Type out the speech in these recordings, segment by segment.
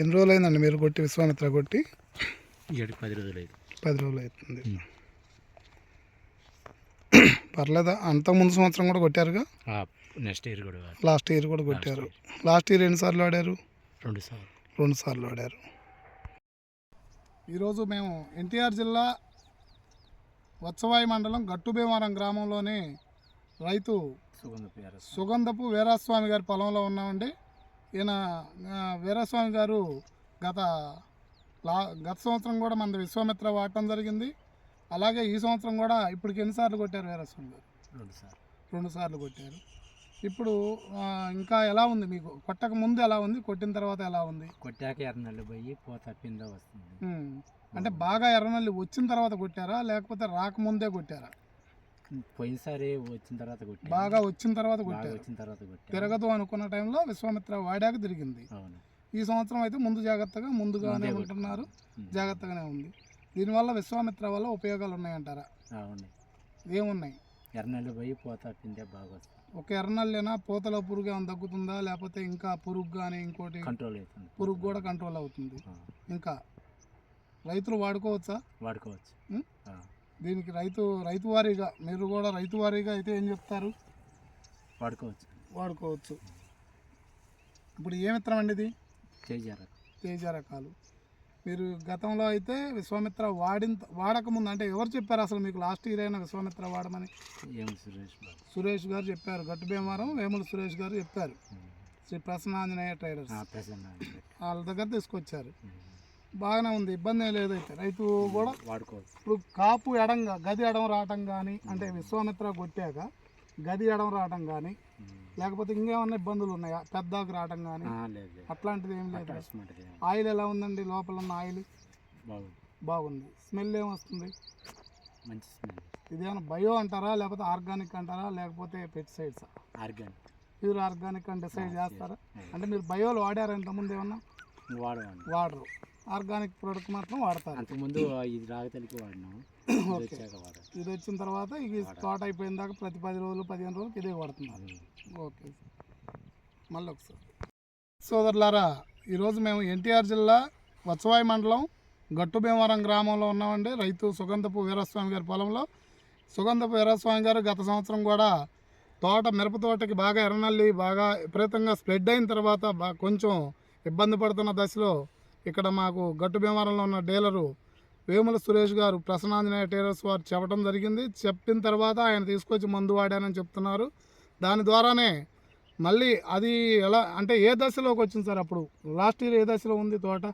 ఎన్ని రోజులు అయిందండి మీరు కొట్టి విశ్వామిత్ర కొట్టి? పది రోజులు అయింది పది రోజులు అవుతుంది. పర్లేదా? అంత ముందు సంవత్సరం కూడా కొట్టారుగా? నెక్స్ట్ ఇయర్ కూడా. లాస్ట్ ఇయర్ కూడా కొట్టారు. లాస్ట్ ఇయర్ ఎన్నిసార్లు ఆడారు? రెండు సార్లు. రెండు సార్లు ఆడారు. ఈరోజు మేము ఎన్టీఆర్ జిల్లా వత్సవాయి మండలం గట్టుభీమవరం గ్రామంలోని రైతు సుగంధపు వీరాస్వామి గారి పొలంలో ఉన్నామండి. ఈయన వీరాస్వామి గారు గత లా గత సంవత్సరం కూడా మన విశ్వామిత్ర వాడటం జరిగింది. అలాగే ఈ సంవత్సరం కూడా ఇప్పటికి ఎన్నిసార్లు కొట్టారు వీరాస్వామి గారు? రెండు సార్లు. రెండు సార్లు కొట్టారు. ఇప్పుడు ఇంకా ఎలా ఉంది మీకు? కొట్టక ముందు ఎలా ఉంది? కొట్టిన తర్వాత ఎలా ఉంది? కొట్టాక ఎర్రనల్లి పోయి పోత పింద వస్తుంది. అంటే బాగా ఎర్రనల్లి వచ్చిన తర్వాత కొట్టారా? లేకపోతే రాకముందే కొట్టారా? పోయినసారి వచ్చిన తర్వాత కొట్టాను. బాగా వచ్చిన తర్వాత బాగా కొట్టారు. వచ్చిన తర్వాత కొట్టాను. తిరగదు అనుకున్న టైంలో విశ్వామిత్ర వాడాక తిరిగింది. అవును. ఈ సంవత్సరం అయితే ముందు జాగ్రత్తగా ముందుగానే ముందే ఉంటున్నారు. జాగ్రత్తగానే ఉంది. దీనివల్ల విశ్వామిత్ర వల్ల ఉపయోగాలు ఉన్నాయంటారా? అవును. ఏమున్నాయి? ఎర్రనల్లి పోయి పోత పిందె బాగా ఒక ఎర్రనల్లేనా? పూతల పురుగు ఏమైనా తగ్గుతుందా? లేకపోతే ఇంకా పురుగు కానీ ఇంకోటి కంట్రోల్ అవుతుంది. పురుగు కూడా కంట్రోల్ అవుతుంది. ఇంకా రైతులు వాడుకోవచ్చా? వాడుకోవచ్చు. దీనికి రైతు రైతు వారీగా మీరు కూడా రైతు వారీగా అయితే ఏం చెప్తారు? వాడుకోవచ్చు. వాడుకోవచ్చు. ఇప్పుడు ఏ మిత్రం అండి ఇది? చేజారు తేజ రకాలు మీరు గతంలో అయితే విశ్వామిత్ర వాడిన వాడకముందు అంటే ఎవరు చెప్పారు అసలు మీకు లాస్ట్ ఇయర్ అయినా విశ్వామిత్ర వాడమని? సురేష్ బాబు. సురేష్ గారు చెప్పారు గట్టు భీమవరం వేముల సురేష్ గారు చెప్పారు. శ్రీ ప్రసన్నాంజనేయ ట్రేడర్స్. వాళ్ళ దగ్గర తీసుకొచ్చారు. బాగానే ఉంది ఇబ్బంది ఏం లేదైతే రైతు కూడా వాడుకోవచ్చు ఇప్పుడు కాపు ఎడంగా గది ఎడం రావటం కానీ అంటే విశ్వామిత్ర కొట్టాక గది ఎడం రావటం కానీ. లేకపోతే ఇంకేమన్నా ఇబ్బందులు ఉన్నాయా? పెద్దకు రావటం కానీ అట్లాంటిది ఏం లేదు. ఆయిల్ ఎలా ఉందండి? లోపల ఉన్న ఆయిల్? బాగుంది. బాగుంది. స్మెల్ ఏమొస్తుంది మంచి స్మెల్. ఇదేమైనా బయో అంటారా? లేకపోతే ఆర్గానిక్ అంటారా? లేకపోతే పెస్టిసైడ్స్? ఆర్గానిక్. ప్యూర్ ఆర్గానిక్ అని డిసైడ్ చేస్తారా? అంటే మీరు బయోలు వాడారా ఇంతకుముందు ఏమన్నా? వాడరు. ఆర్గానిక్ ప్రోడక్ట్ మాత్రం వాడతారు. అంతకుముందు ఇది రాగతలికి వాడినాము ఇది వచ్చిన తర్వాత ఇది తోట అయిపోయిన దాకా ప్రతి పది రోజులు పదిహేను రోజులకి ఇదే వాడుతున్నారు. ఓకే మళ్ళీ ఒకసారి. సోదరులారా ఈరోజు మేము ఎన్టీఆర్ జిల్లా వత్సవాయి మండలం గట్టుభీమవరం గ్రామంలో ఉన్నామండి. రైతు సుగంధపు వీరస్వామి గారి పొలంలో. సుగంధపు వీరస్వామి గారు గత సంవత్సరం కూడా తోట మిరప తోటకి బాగా ఎర్రనల్లి బాగా విపరీతంగా స్ప్రెడ్ అయిన తర్వాత కొంచెం ఇబ్బంది పడుతున్న దశలో ఇక్కడ మాకు గట్టు భీమవరంలో ఉన్న డీలరు వేముల సురేష్ గారు ప్రసన్నాంజనేయ టైలర్స్ వారు చెప్పడం జరిగింది. చెప్పిన తర్వాత ఆయన తీసుకొచ్చి మందు వాడానని చెప్తున్నారు. దాని ద్వారానే మళ్ళీ అది ఎలా అంటే ఏ దశలోకి వచ్చింది సార్ అప్పుడు? లాస్ట్ ఇయర్ ఏ దశలో ఉంది తోట?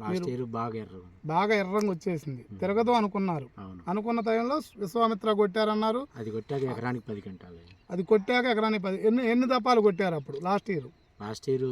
బాగా ఎర్ర. బాగా ఎర్రంగా వచ్చేసింది. తిరగదు అనుకున్నారు. అనుకున్న టైంలో విశ్వామిత్ర కొట్టారన్నారు. అది కొట్టాక ఎకరానికి పది గంటలు అది కొట్టాక ఎకరానికి పది. ఎన్ని ఎన్ని దపాలు కొట్టారు అప్పుడు? Last year. లాస్ట్ ఇయర్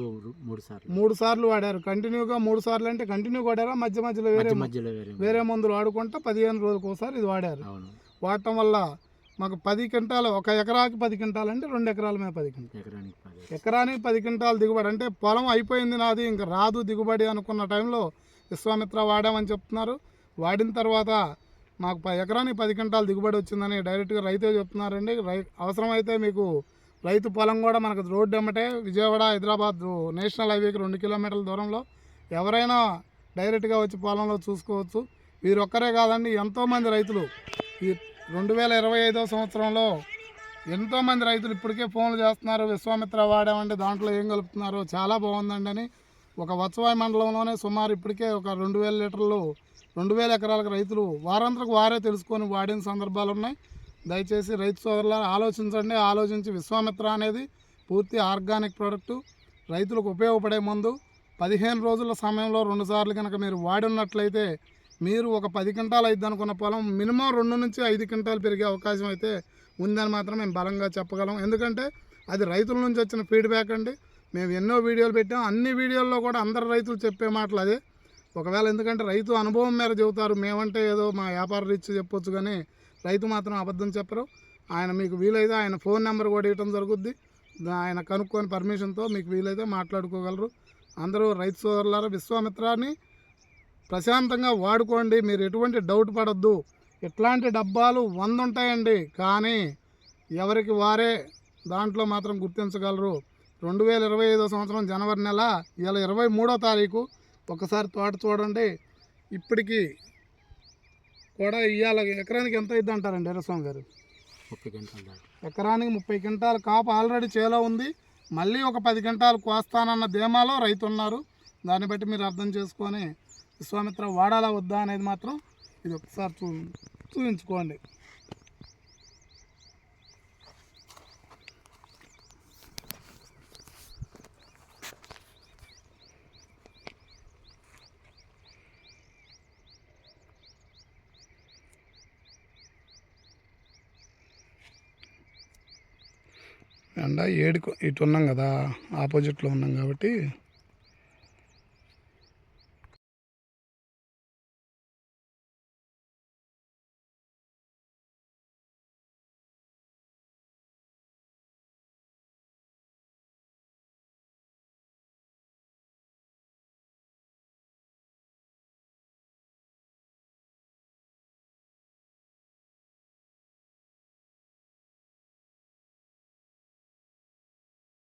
మూడు సార్లు. మూడు సార్లు వాడారు. కంటిన్యూగా మూడు సార్లు అంటే కంటిన్యూ కొట్టారా మధ్య మధ్యలో వేరే మధ్య మధ్యలో వేరే వేరే మందులు వాడుకుంటా పదిహేను రోజులకు ఒకసారి ఇది వాడారు. అవును. వాడటం వల్ల మాకు పది క్వింటాలు ఒక ఎకరాకి పది క్వింటాలు అంటే రెండు ఎకరాల మీద పది క్వింటాలు. ఎకరానికి పది. ఎకరానికి పది క్వింటాలు దిగుబడి. అంటే పొలం అయిపోయింది నాది ఇంకా రాదు దిగుబడి అనుకున్న టైంలో విశ్వామిత్ర వాడామని చెప్తున్నారు. వాడిన తర్వాత మాకు ఎకరానికి పది క్వింటాలు దిగుబడి వచ్చిందని డైరెక్ట్గా రైతే చెప్తున్నారండి. రై అవసరమైతే మీకు రైతు పొలం కూడా మనకు రోడ్డు ఎమ్మటే విజయవాడ హైదరాబాద్ నేషనల్ హైవేకి రెండు కిలోమీటర్ల దూరంలో ఎవరైనా డైరెక్ట్గా వచ్చి పొలంలో చూసుకోవచ్చు. వీరొక్కరే కాదండి ఎంతోమంది రైతులు. ఈ రెండు వేల ఇరవై ఐదో సంవత్సరంలో ఎంతోమంది రైతులు ఇప్పటికే ఫోన్లు చేస్తున్నారు విశ్వామిత్ర వాడామంటే దాంట్లో ఏం కలుపుతున్నారో చాలా బాగుందండి అని. ఒక వత్సవాయి మండలంలోనే సుమారు ఇప్పటికే ఒక రెండు వేల లీటర్లు రెండు వేల ఎకరాలకు రైతులు వారంతరకు వారే తెలుసుకొని వాడిన సందర్భాలు ఉన్నాయి. దయచేసి రైతు సోదరుల ఆలోచించండి. ఆలోచించి విశ్వామిత్ర అనేది పూర్తి ఆర్గానిక్ ప్రోడక్టు. రైతులకు ఉపయోగపడే ముందు. పదిహేను రోజుల సమయంలో రెండు సార్లు కనుక మీరు వాడినట్లయితే మీరు ఒక పది క్వింటాలు అయిద్ది అనుకున్న పొలం మినిమం రెండు నుంచి ఐదు క్వింటాలు పెరిగే అవకాశం అయితే ఉందని మాత్రం మేము బలంగా చెప్పగలం. ఎందుకంటే అది రైతుల నుంచి వచ్చిన ఫీడ్బ్యాక్ అండి. మేము ఎన్నో వీడియోలు పెట్టాం. అన్ని వీడియోల్లో కూడా అందరు రైతులు చెప్పే మాటలు అదే. ఒకవేళ ఎందుకంటే రైతు అనుభవం మేర చెబుతారు. మేమంటే ఏదో మా వ్యాపార రీచ్ చెప్పొచ్చు కానీ రైతు మాత్రం అబద్ధం చెప్పరు. ఆయన మీకు వీలైతే ఆయన ఫోన్ నెంబర్ కూడా ఇవ్వడం జరుగుద్ది. ఆయన కనుక్కొని పర్మిషన్తో మీకు వీలైతే మాట్లాడుకోగలరు. అందరూ రైతు సోదరులారా విశ్వామిత్రాన్ని ప్రశాంతంగా వాడుకోండి. మీరు ఎటువంటి డౌట్ పడద్దు. ఇట్లాంటి డబ్బాలు వంద ఉంటాయండి కానీ ఎవరికి వారే దాంట్లో మాత్రం గుర్తించగలరు. రెండు వేల ఇరవై ఐదో సంవత్సరం జనవరి నెల ఇలా ఇరవై మూడో తారీఖు. ఒకసారి తోట చూడండి. ఇప్పటికీ కూడా ఇవాళ ఎకరానికి ఎంత అయింది అంటారండి ఎర్రస్వామి గారు? ముప్పై ఎకరానికి ముప్పై క్వింటాల కాపు ఆల్రెడీ చేలో ఉంది. మళ్ళీ ఒక పది క్వింటాలు కోస్తానన్న ధీమాలో రైతు ఉన్నారు. దాన్ని బట్టి మీరు అర్థం చేసుకొని విశ్వామిత్ర వాడాలా వద్దా అనేది మాత్రం ఇది ఒకసారి చూ చూపించుకోండి ఎండ ఏడుకు ఇటు ఉన్నాం కదా ఆపోజిట్లో ఉన్నాం కాబట్టి